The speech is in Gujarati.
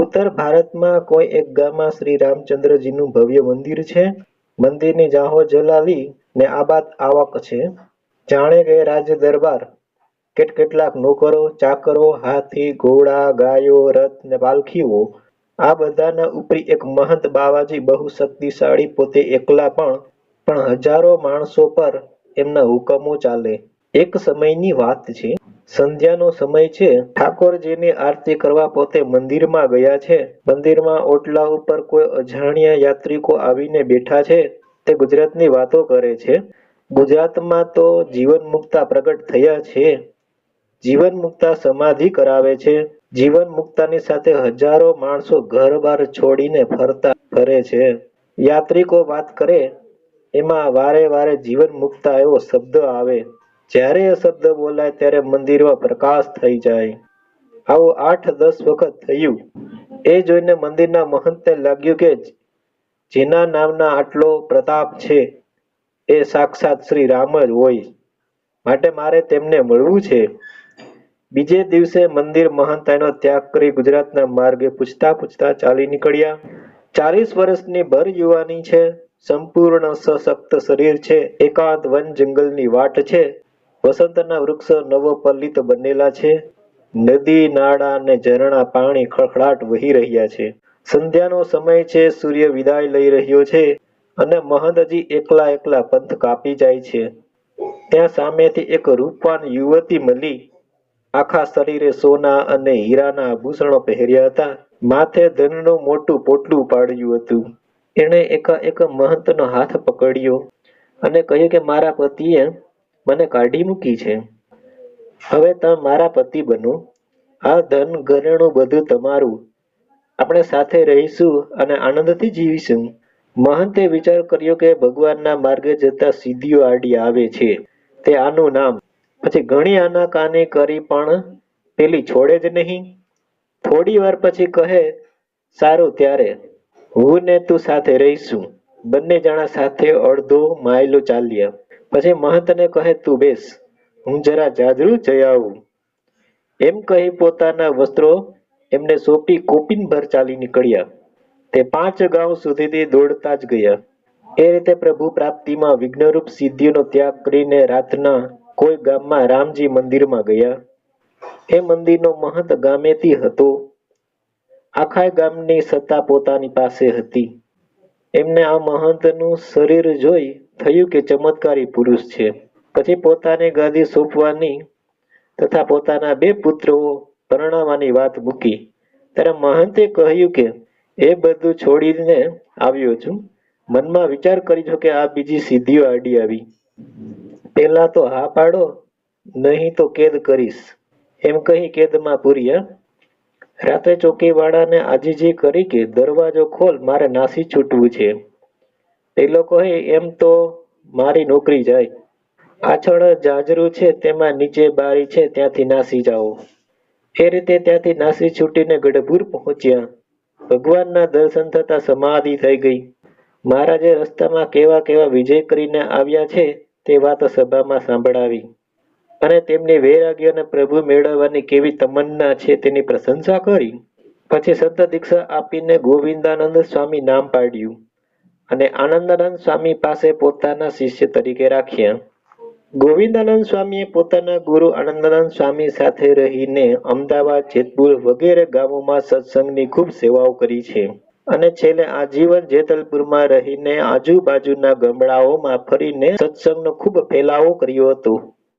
ઉત્તર ભારતમાં કોઈ એક ગામમાં શ્રી રામચંદ્રજીનું ભવ્ય મંદિર છે. મંદિરની જાહો જલાલી ને આબાદ આવક છે. જાણે કે રાજ દરબાર કેટ કેટલાક નોકરો, ચાકરો, હાથી, ઘોડા, ગાયો, રથ ને પાલખીઓ આ બધાના ઉપરી એક મહંત બાવાજી બહુ શક્તિશાળી પોતે એકલા પણ પણ હજારો માણસો પર એમના હુકમો ચાલે. એક સમયની વાત છે. સંધ્યાનો સમય છે. ઠાકોરજીની આરતી કરવા પોતે મંદિરમાં ગયા છે. મંદિરમાં ઓટલા ઉપર કોઈ અજાણ્યા યાત્રિકો આવીને બેઠા છે. તે ગુજરાતની વાતો કરે છે. ગુજરાતમાં તો જીવન મુક્તા પ્રગટ થયા છે. જીવન મુક્તા સમાધિ કરાવે છે. જીવન મુક્તાની સાથે હજારો માણસો ઘર બાર છોડીને ફરતા ફરે છે. યાત્રિકો વાત કરે, એમાં વારે વારે જીવન મુક્તા એવો શબ્દ આવે. જ્યારે એ શબ્દ બોલાય ત્યારે મંદિરમાં પ્રકાશ થઈ જાય. આવું આઠ દસ વખત થયું. એ જોઈને મંદિરના મહંતને લાગ્યું કે જેના નામના આટલો પ્રતાપ છે, એ સાક્ષાત શ્રી રામ જ હોય. માટે મારે તેમને મળવું છે. બીજે દિવસે મંદિર મહંતાનો ત્યાગ કરી ગુજરાતના માર્ગે પૂછતા પૂછતા ચાલી નીકળ્યા. ચાલીસ વર્ષની ભર યુવાની છે, સંપૂર્ણ સશક્ત શરીર છે, એકાંત વન જંગલની વાટ છે. વસંતના વૃક્ષો નવપલ્લિત બનેલા છે. નદી, નાળા અને ઝરણા પાણી ખળખળાટ વહી રહ્યા છે. સંધ્યાનો સમય છે, સૂર્ય વિદાય લઈ રહ્યો છે અને મહંતજી એકલા એકલા પંથ કાપી જાય છે. ત્યાં સામેથી એક રૂપવાન યુવતી મળી આખા શરીરે સોના અને હીરાના આભૂષણો પહેર્યા હતા. માથે ધનનું મોટું પોટલું પાડ્યું હતું. એણે એકાએક મહંતનો હાથ પકડ્યો અને કહ્યું કે, મારા પતિએ મને કાઢી મૂકી છે. હવે તમે મારા પતિ બનો. આ ધન ઘરેણું બધું તમારું. આપણે સાથે રહીશું અને આનંદથી જીવીશું. મહંતે વિચાર કર્યો કે ભગવાનના માર્ગે જતા સિદ્ધિઓ આડી આવે છે. તે આનું નામ. પછી ઘણી આનાકાની કરી પણ પેલી છોડે જ નહીં. થોડી વાર પછી કહે, સારું ત્યારે. હું ને તું સાથે રહીશું. બંને જણા સાથે અડધો માયલો ચાલ્યા. પછી મહંતને કહે, તું બેસ, હું જરા જાજરૂ જઈ આવું. એમ કહી પોતાના વસ્ત્રો એમને સોંપી કોપિનભર ચાલી નીકળ્યા. તે પાંચ ગાંવ સુધીથી દોડતા જ ગયા. એ રીતે પ્રભુ પ્રાપ્તિમાં વિઘ્નરૂપ સિદ્ધિઓનો ત્યાગ કરીને રાતના કોઈ ગામમાં રામજી મંદિરમાં ગયા. એ મંદિરનો મહંત ગામેથી હતો. આખા ગામની સત્તા પોતાની પાસે હતી. એમને આ મહંતનું શરીર જોઈ થયું કે ચમત્કારી પુરુષ છે. પછી પોતાને ગાદી સોંપવાની તથા પોતાના બે પુત્રો પરણાવવાની વાત મૂકી. ત્યારે મહંતે કહ્યું કે, એ બધું છોડીને આવ્યો છું. મનમાં વિચાર કરી જો કે આ બીજી સિદ્ધિઓ આડી આવી. પેલા તો હા પાડો, નહીં તો કેદ કરીશ. એમ કહી કેદમાં પૂર્યા રાતે ચોકીવાળાને આજીજી કરી કે, દરવાજો ખોલ, મારે નાસી છૂટવું છે. એ લોકો એમ તો મારી નોકરી જાય. પાછળ જાજરું છે, તેમાં નીચે બારી છે, ત્યાંથી નાસી જાઓ. એ રીતે ત્યાંથી નાસી છૂટીને ગઢપુર પહોંચ્યા. ભગવાનના દર્શન થતા સમાધિ થઈ ગઈ. મહારાજે રસ્તામાં કેવા કેવા વિજય કરીને આવ્યા છે, તે વાત સભામાં સાંભળાવી. અને તેમની વૈરાગ્ય અને પ્રભુ મેળવવાની કેવી તમન્ના છે તેની પ્રશંસા કરી. પછી સંત દીક્ષા આપીને ગોવિંદાનંદ સ્વામી નામ પાડ્યું અને આનંદાનંદ સ્વામી પાસે પોતાના શિષ્ય તરીકે રાખ્યા. ગોવિંદાનંદ સ્વામીએ પોતાના ગુરુ આનંદાનંદ સ્વામી સાથે રહીને અમદાવાદ, જેતપુર વગેરે ગામોમાં સત્સંગની ખૂબ સેવાઓ કરી છે. અને છેલ્લે આજીવન જેતલપુરમાં રહીને આજુબાજુના ગામડાઓમાં ફરીને સત્સંગનો ખૂબ ફેલાવો કર્યો હતો.